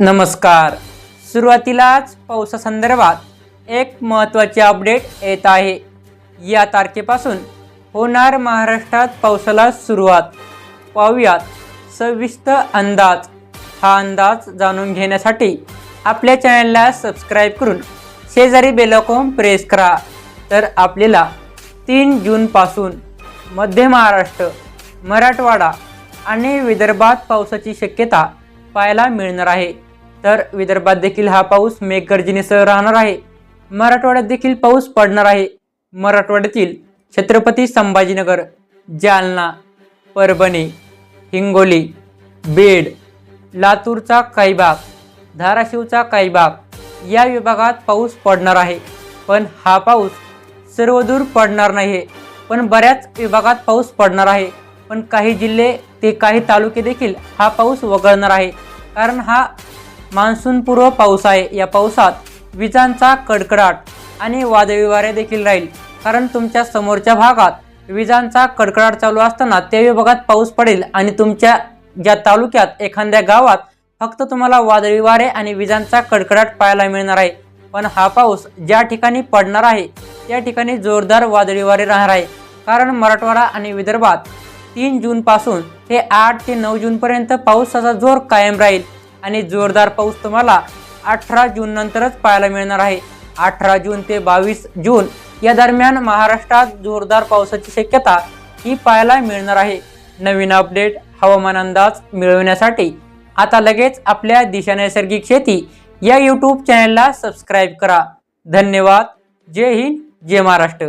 नमस्कार. सुरुवातीलाच पावसासंदर्भात एक महत्त्वाचे अपडेट येत आहे. या तारखेपासून होणार महाराष्ट्रात पावसाला सुरुवात. पाहूयात सविस्तर अंदाज. हा अंदाज जाणून घेण्यासाठी आपल्या चॅनलला सबस्क्राईब करून शेजारी बेलकॉम प्रेस करा. तर आपल्याला तीन जूनपासून मध्य महाराष्ट्र मराठवाडा आणि विदर्भात पावसाची शक्यता पाहायला मिळणार आहे. तर विदर्भात देखील हा पाऊस मेघगर्जनेसह राहणार आहे. मराठवाड्यात देखील पाऊस पडणार आहे. मराठवाड्यातील छत्रपती संभाजीनगर जालना परभणी हिंगोली बीड लातूरचा काही भाग धाराशिवचा काही भाग या विभागात पाऊस पडणार आहे. पण हा पाऊस सर्वदूर पडणार नाही आहे पण बऱ्याच विभागात पाऊस पडणार आहे. पण काही जिल्हे ते काही तालुके देखील हा पाऊस वगळणार आहे. कारण हा मान्सूनपूर्व पाऊस आहे. या पावसात विजांचा कडकडाट आणि वादळी वारे देखील राहील. कारण तुमच्या समोरच्या भागात विजांचा कडकडाट चालू असताना त्या विभागात पाऊस पडेल आणि तुमच्या ज्या तालुक्यात एखाद्या गावात फक्त तुम्हाला वादळी वारे आणि विजांचा कडकडाट पाहायला मिळणार आहे. पण हा पाऊस ज्या ठिकाणी पडणार आहे त्या ठिकाणी जोरदार वादळी वारे राहणार आहे. कारण मराठवाडा आणि विदर्भात तीन जूनपासून ते आठ ते नऊ जूनपर्यंत पावसाचा जोर कायम राहील. आणि जोरदार पाऊस तुम्हाला अठरा जून नंतरच पाहायला मिळणार आहे. अठरा जून ते बावीस जून या दरम्यान महाराष्ट्रात जोरदार पावसाची शक्यता ही पाहायला मिळणार आहे. नवीन अपडेट हवामान अंदाज मिळवण्यासाठी आता लगेच आपल्या दिशा नैसर्गिक शेती या यूट्यूब चॅनलला सबस्क्राईब करा. धन्यवाद. जय हिंद जय महाराष्ट्र.